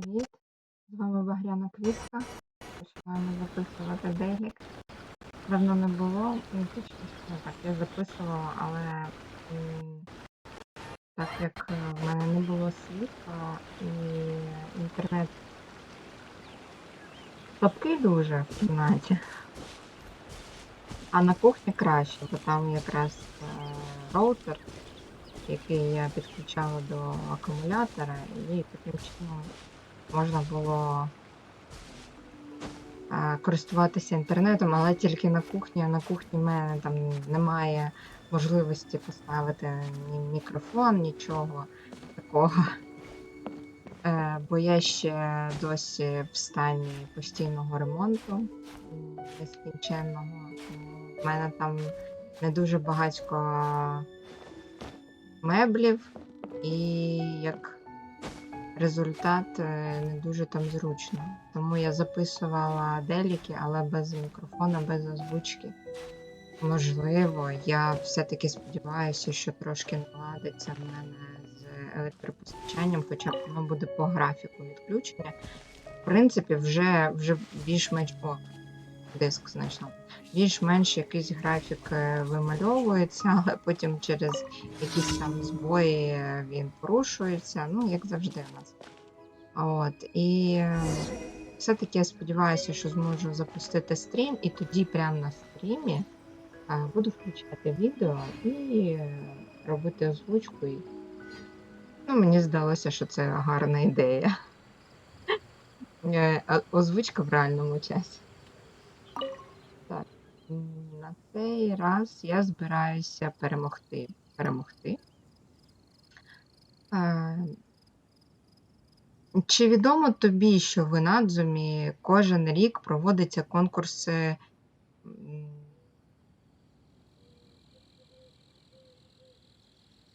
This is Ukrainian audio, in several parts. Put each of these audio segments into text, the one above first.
Привіт! З вами Багряна Квітка. Починаємо записувати делік. Давно не було, ну не так, я записувала, але так як е, в мене не було світла і інтернет слабкий дуже в кімнаті. А на кухні краще, бо там якраз е, роутер, який я підключала до акумулятора, і таким чином можна було користуватися інтернетом, але тільки на кухні. На кухні в мене там немає можливості поставити ні мікрофон, нічого такого. Е, Бо я ще досі в стані постійного ремонту нескінченного. В мене там не дуже багатько меблів, і як результат е, не дуже там зручно. Тому я записувала деліки, але без мікрофона, без озвучки. Можливо, я все-таки сподіваюся, що трошки наладиться в мене з електропостачанням, хоча б воно буде по графіку відключення. В принципі, вже, вже більш-менш о, диск знайшла. Більш-менш якийсь графік е, вимальовується, але потім через якісь там збої е, він порушується, ну, як завжди у нас. От, і е, все-таки я сподіваюся, що зможу запустити стрім, і тоді прямо на стрімі буду включати відео і робити озвучку. Ну, мені здалося, що це гарна ідея. Озвучка в реальному часі. На цей раз я збираюся перемогти. Перемогти. Е, Чи відомо тобі, що в Інадзумі кожен рік проводяться конкурси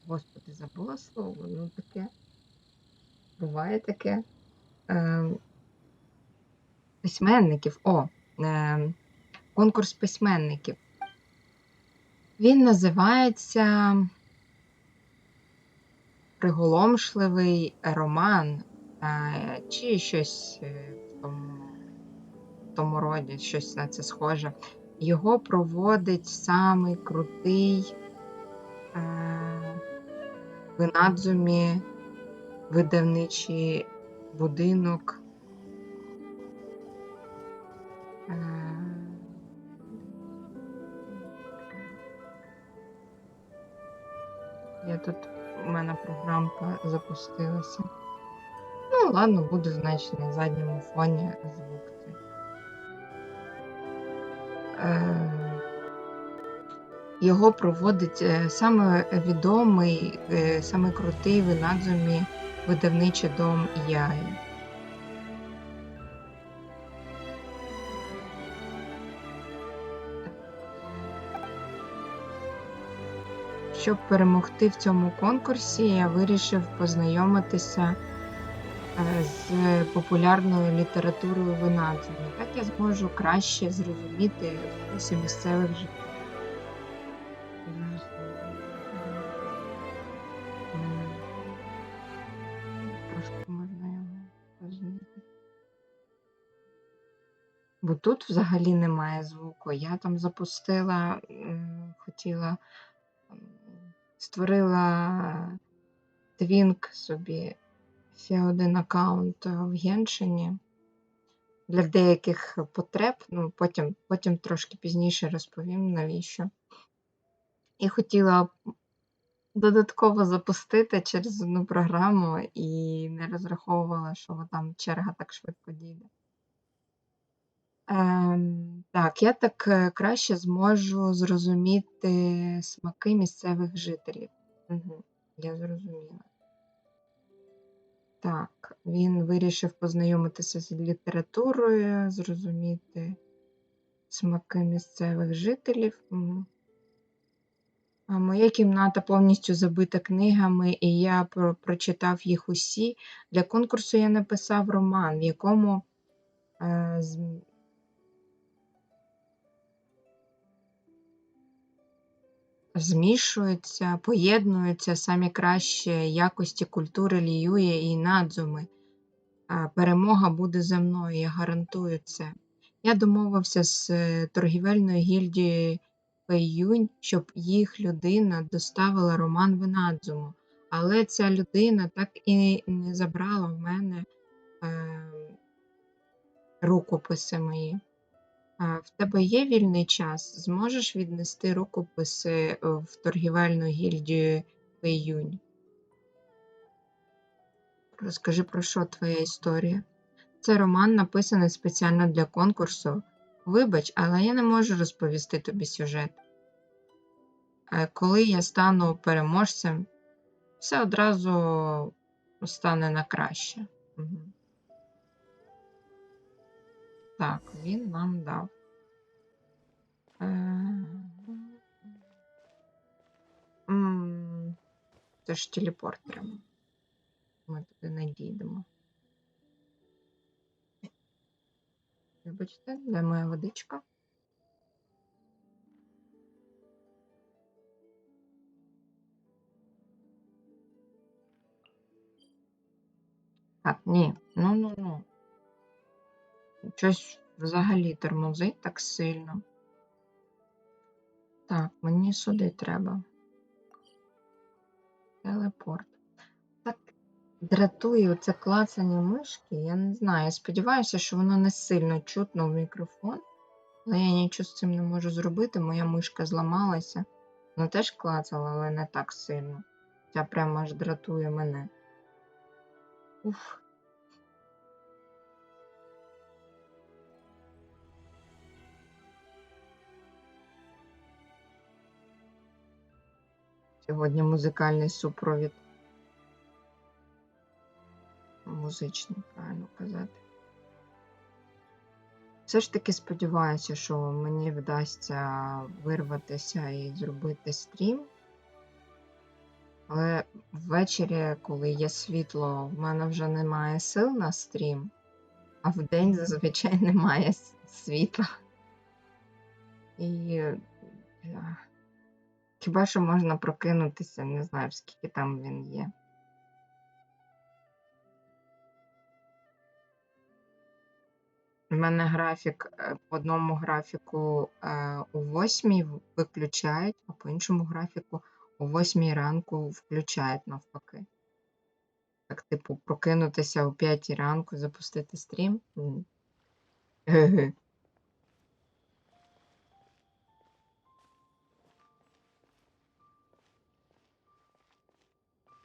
Господи, забула слово. Ну таке. Буває таке. Ем, письменників. О, ем, конкурс письменників. Він називається Приголомшливий роман е, чи щось е, в тому, в тому роді, щось на це схоже. Його проводить самий крутий е, в Інадзумі видавничий будинок. Я тут у мене програмка запустилася. Ну, ладно, буду, значить, на задньому фоні звук. Е, Його проводить е, саме відомий, е, саме крутий в Інадзумі видавничий дом Яї. Щоб перемогти в цьому конкурсі, я вирішив познайомитися е, з популярною літературою в Інадзумі. Так я зможу краще зрозуміти вкуси місцевих розмінити. Бо тут взагалі немає звуку. Я там запустила, хотіла, створила твінк собі ще один аккаунт в Геншині для деяких потреб. Ну, потім, потім трошки пізніше розповім, навіщо. І хотіла додатково запустити через одну програму і не розраховувала, що там черга так швидко дійде. Ем, так, я так е, краще зможу зрозуміти смаки місцевих жителів. Угу, я зрозуміла. Так, він вирішив познайомитися з літературою, зрозуміти смаки місцевих жителів. Угу. А Моя кімната повністю забита книгами, і я про- прочитав їх усі. Для конкурсу я написав роман, в якому е, змішуються, поєднуються самі кращі якості культури Ліює і Надзуми. Перемога буде за мною, я гарантую це. Я домовився з е, торгівельною гільдією Пейюнь, щоб їх людина доставила Роман Винадзуму. Але ця людина так і не забрала в мене е, рукописи мої. В тебе є вільний час? Зможеш віднести рукописи е, в торгівельну гільдію Пейюнь? Розкажи, про що твоя історія? Це роман написаний спеціально для конкурсу. Вибач, але я не можу розповісти тобі сюжет. Е, Коли я стану переможцем, все одразу стане на краще. Мгм. Так, він нам дав. Е, м, Це ж телепорт треба. Ми туди не дійдемо. Вибачте, де моя водичка? Так, ні. Ну, ну, ну. Щось взагалі тормозить так сильно. Так, мені сюди треба. Телепорт. Так дратує оце клацання мишки. Я не знаю. Я сподіваюся, що воно не сильно чутно в мікрофон, але я нічого з цим не можу зробити. Моя мишка зламалася. Вона теж клацала, але не так сильно. Ця прямо аж дратує мене. Уф. Сьогодні музикальний супровід. Музичний, правильно казати. Все ж таки сподіваюся, що мені вдасться вирватися і зробити стрім. Але ввечері, коли є світло, в мене вже немає сил на стрім, а вдень зазвичай немає світла. І е, хіба що можна прокинутися, не знаю, скільки там він є. У мене графік е, по одному графіку е, о 8 виключають, а по іншому графіку о 8 ранку включають навпаки. Так, типу, прокинутися о 5 ранку, запустити стрім.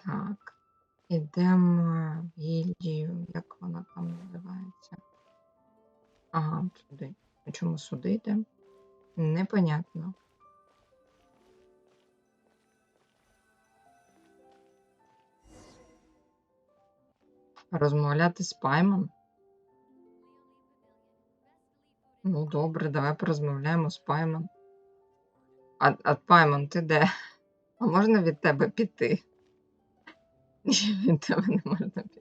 Так, ідемо в гільдію, як вона там називається. Ага, сюди. А чому сюди йдемо? Непонятно. Розмовляти з Паймон? Ну, добре, давай порозмовляємо з Паймон. А, а Паймон, ти де? А можна від тебе піти? Від тебе не можна піти.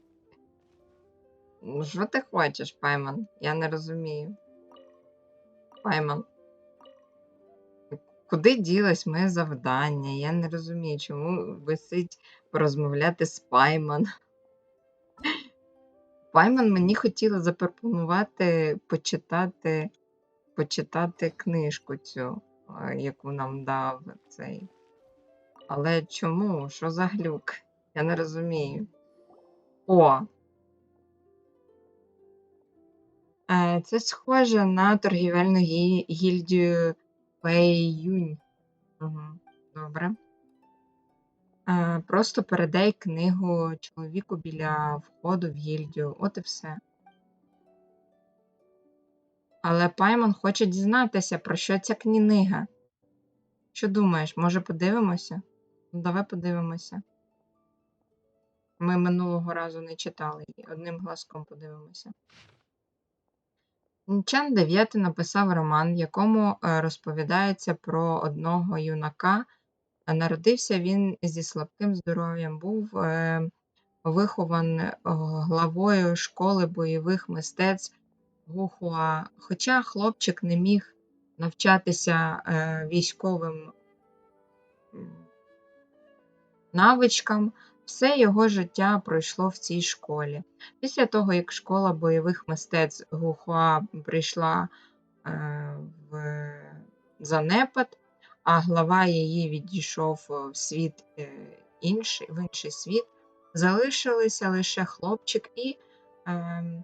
Ну, що ти хочеш, Паймон? Я не розумію. Паймон. Куди ділось моє завдання? Я не розумію, чому висить порозмовляти з Паймон. Паймон мені хотіла запропонувати почитати, почитати книжку цю, е, яку нам дав цей. Але чому? Що за глюк? Я не розумію. О! Е, Це схоже на торгівельну гі- гільдію Пейюнь. Угу. Добре. Е, Просто передай книгу чоловіку біля входу в гільдію. От і все. Але Паймон хоче дізнатися, про що ця книга. Що думаєш, може подивимося? Ну, давай подивимося. Ми минулого разу не читали її, одним глазком подивимося. Чан Дев'ятий написав роман, в якому е, розповідається про одного юнака. Народився він зі слабким здоров'ям, був е, вихован е, главою школи бойових мистецтв Гухуа. Хоча хлопчик не міг навчатися військовим навичкам, Все його життя пройшло в цій школі. Після того, як школа бойових мистецтв Гухуа прийшла е, в занепад, а глава її відійшов в світ е, інший, в інший світ, залишилися лише хлопчик і ем,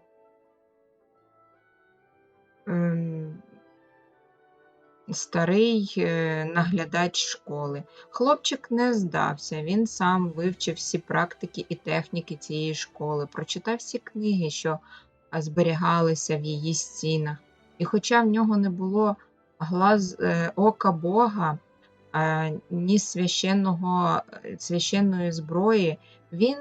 ем, старий е, наглядач школи. Хлопчик не здався, він сам вивчив всі практики і техніки цієї школи, прочитав всі книги, що зберігалися в її стінах. І хоча в нього не було глаз е, ока Бога, ні священного, е, священної зброї, він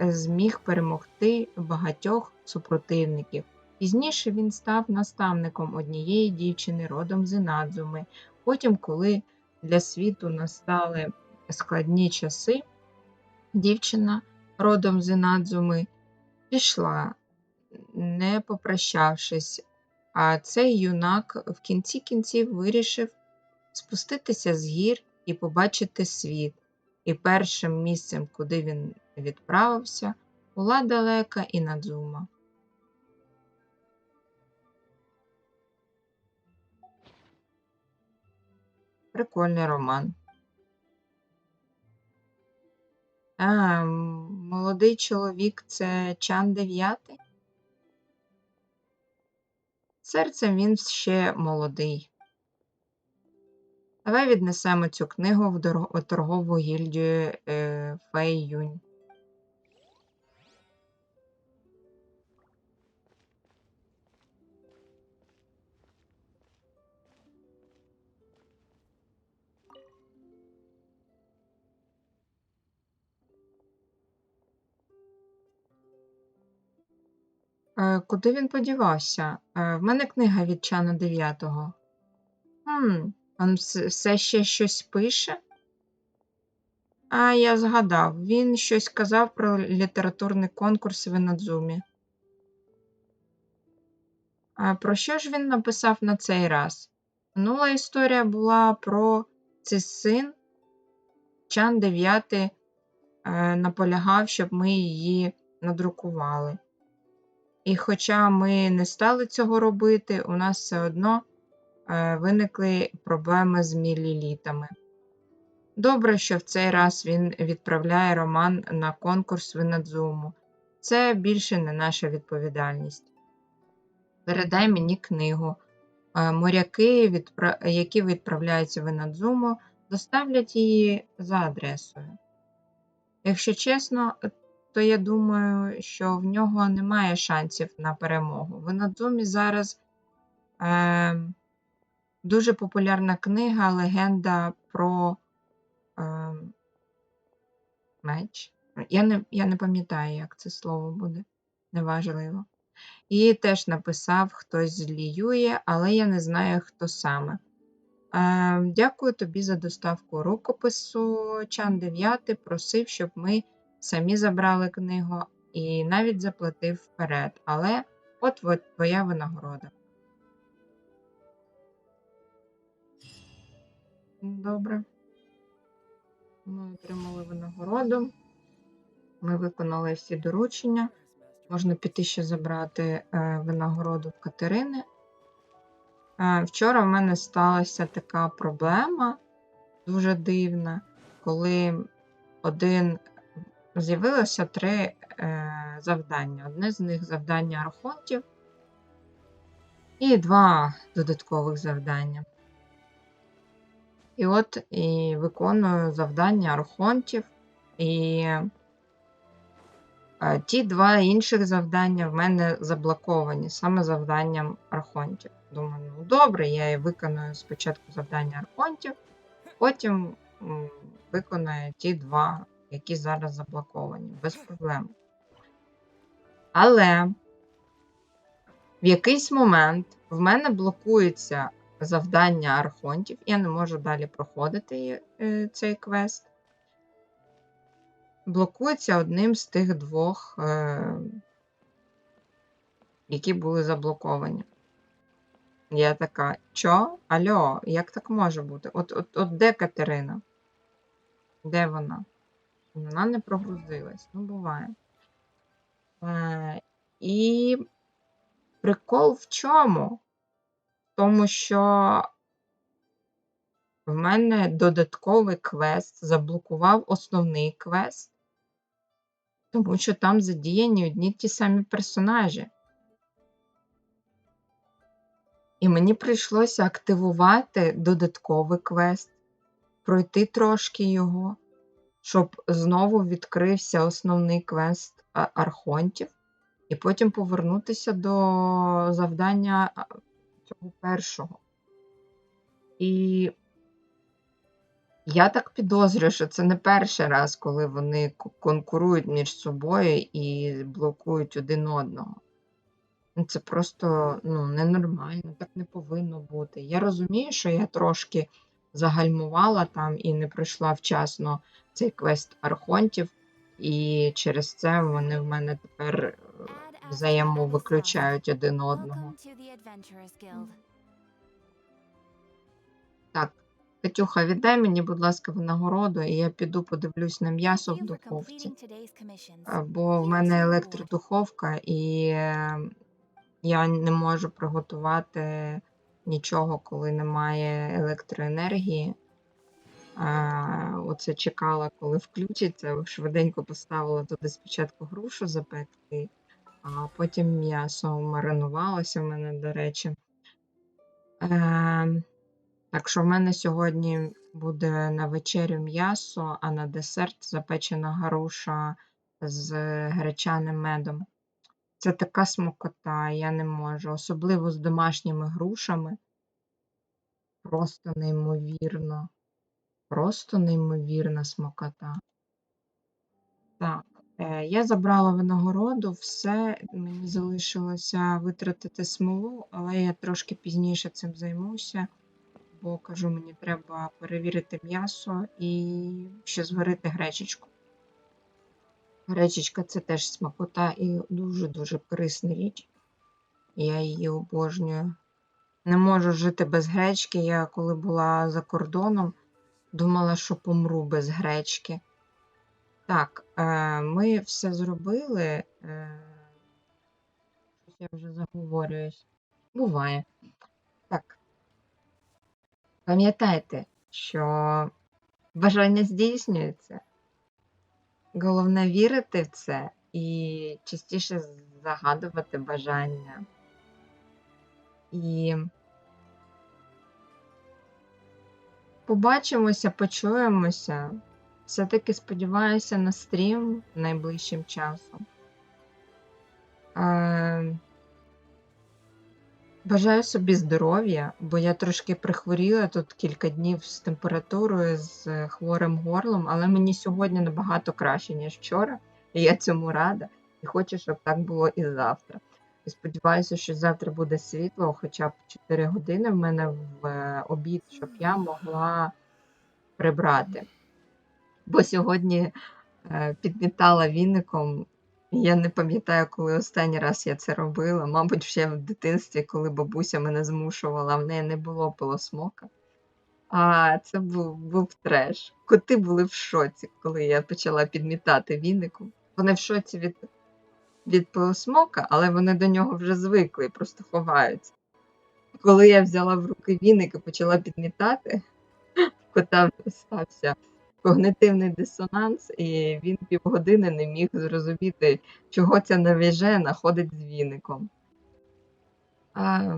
зміг перемогти багатьох супротивників. Пізніше він став наставником однієї дівчини родом з Інадзуми. Потім, коли для світу настали складні часи, дівчина родом з Інадзуми пішла, не попрощавшись, а цей юнак в кінці кінців вирішив спуститися з гір і побачити світ. І першим місцем, куди він відправився, була далека Інадзума. Прикольний роман. А, молодий чоловік це Чан Дев'ятий? Серцем він ще молодий. Давай віднесемо цю книгу в торгову гільдію е, Фей Юнь. Куди він подівався? Е, В мене книга від Чана Дев'ятого. Хм, він все ще щось пише? А, я згадав, він щось казав про літературний конкурс в Інадзумі. А про що ж він написав на цей раз? Минула історія була про Цисин. Чан Дев'ятий е, наполягав, щоб ми її надрукували. І хоча ми не стали цього робити, у нас все одно е, виникли проблеми з мілілітами. Добре, що в цей раз він відправляє роман на конкурс в Інадзуму. Це більше не наша відповідальність. Передай мені книгу. Е, Моряки, які відправляються в Інадзуму, доставлять її за адресою. Якщо чесно, то я думаю, що в нього немає шансів на перемогу. В Інадзумі зараз е, дуже популярна книга Легенда про е, меч. Я не, я не пам'ятаю, як це слово буде, неважливо. Її теж написав хтось з Ліює, але я не знаю, хто саме. Е, дякую тобі за доставку рукопису. Чан 9 просив, щоб ми самі забрали книгу і навіть заплатив вперед. Але от твоя винагорода. Добре. Ми отримали винагороду. Ми виконали всі доручення. Можна піти ще забрати е, винагороду в Катерини. Е, вчора в мене сталася така проблема дуже дивна, коли один з'явилося три е, завдання. Одне з них завдання архонтів і два додаткових завдання. І от і виконую завдання архонтів, і е, ті два інших завдання в мене заблоковані саме завданням архонтів. Думаю, ну добре, я і виконую спочатку завдання архонтів, потім м, виконаю ті два, які зараз заблоковані, без проблем. Але в якийсь момент в мене блокується завдання архонтів, я не можу далі проходити е, цей квест. Блокується одним з тих двох, е, які були заблоковані. Я така, що? Альо, як так може бути? От, от, от де Катерина? Де вона? Вона не прогрузилась. Ну, буває. Е, і прикол в чому? Тому, що в мене додатковий квест заблокував основний квест, тому що там задіяні одні ті самі персонажі. І мені прийшлося активувати додатковий квест, пройти трошки його, щоб знову відкрився основний квест архонтів, і потім повернутися до завдання цього першого. І я так підозрюю, що це не перший раз, коли вони конкурують між собою і блокують один одного. Ну, Це просто ну, ненормально, так не повинно бути. Я розумію, що я трошки загальмувала там і не пройшла вчасно цей квест архонтів, і через це вони в мене тепер е, взаємовиключають один одного. Так, Катюха, віддай мені, будь ласка, винагороду, і я піду подивлюсь на м'ясо в духовці. А, Бо в мене електродуховка, і е, я не можу приготувати нічого, коли немає електроенергії. А, Оце чекала, коли включиться. Швиденько поставила туди спочатку грушу запекти, а потім м'ясо маринувалося в мене, до речі. Е, так що в мене сьогодні буде на вечерю м'ясо, а на десерт запечена груша з гречаним медом. Це така смакота, я не можу. Особливо з домашніми грушами. Просто неймовірно. Просто неймовірна смакота. Так, е, я забрала винагороду, все, мені залишилося витратити смолу, але я трошки пізніше цим займуся, бо кажу, мені треба перевірити м'ясо і ще зварити гречечку. Гречечка це теж смакота і дуже-дуже корисна річ. Я її обожнюю. Не можу жити без гречки. Я коли була за кордоном, думала, що помру без гречки. Так, е, ми все зробили. Е, щось я вже заговорююсь. Буває. Так. Пам'ятайте, що бажання здійснюється. Головне вірити в це і частіше загадувати бажання. І побачимося, почуємося. Все-таки сподіваюся на стрім найближчим часом. Е, Бажаю собі здоров'я, бо я трошки прихворіла тут кілька днів з температурою, з хворим горлом, але мені сьогодні набагато краще, ніж вчора, і я цьому рада. І хочу, щоб так було і завтра. І сподіваюся, що завтра буде світло, хоча б 4 години в мене в е, обід, щоб я могла прибрати. Бо сьогодні е, підмітала віником. Я не пам'ятаю, коли останній раз я це робила. Мабуть, ще в дитинстві, коли бабуся мене змушувала, в неї не було пилосмока. А це був, був треш. Коти були в шоці, коли я почала підмітати віником. Вони в шоці від, від пилосмока, але вони до нього вже звикли і просто ховаються. Коли я взяла в руки віник і почала підмітати, кота стався когнитивний дисонанс, і він півгодини не міг зрозуміти, чого ця навіжена ходить з віником. А,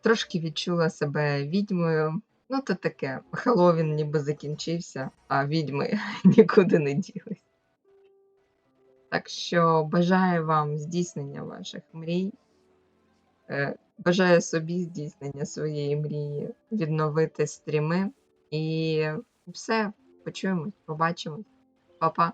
трошки відчула себе відьмою. Ну, то таке. Хеллоуін ніби закінчився, а відьми нікуди не ділись. Так що бажаю вам здійснення ваших мрій. Е, Бажаю собі здійснення своєї мрії, відновити стріми. І все, почуємось, побачимось. Па-па.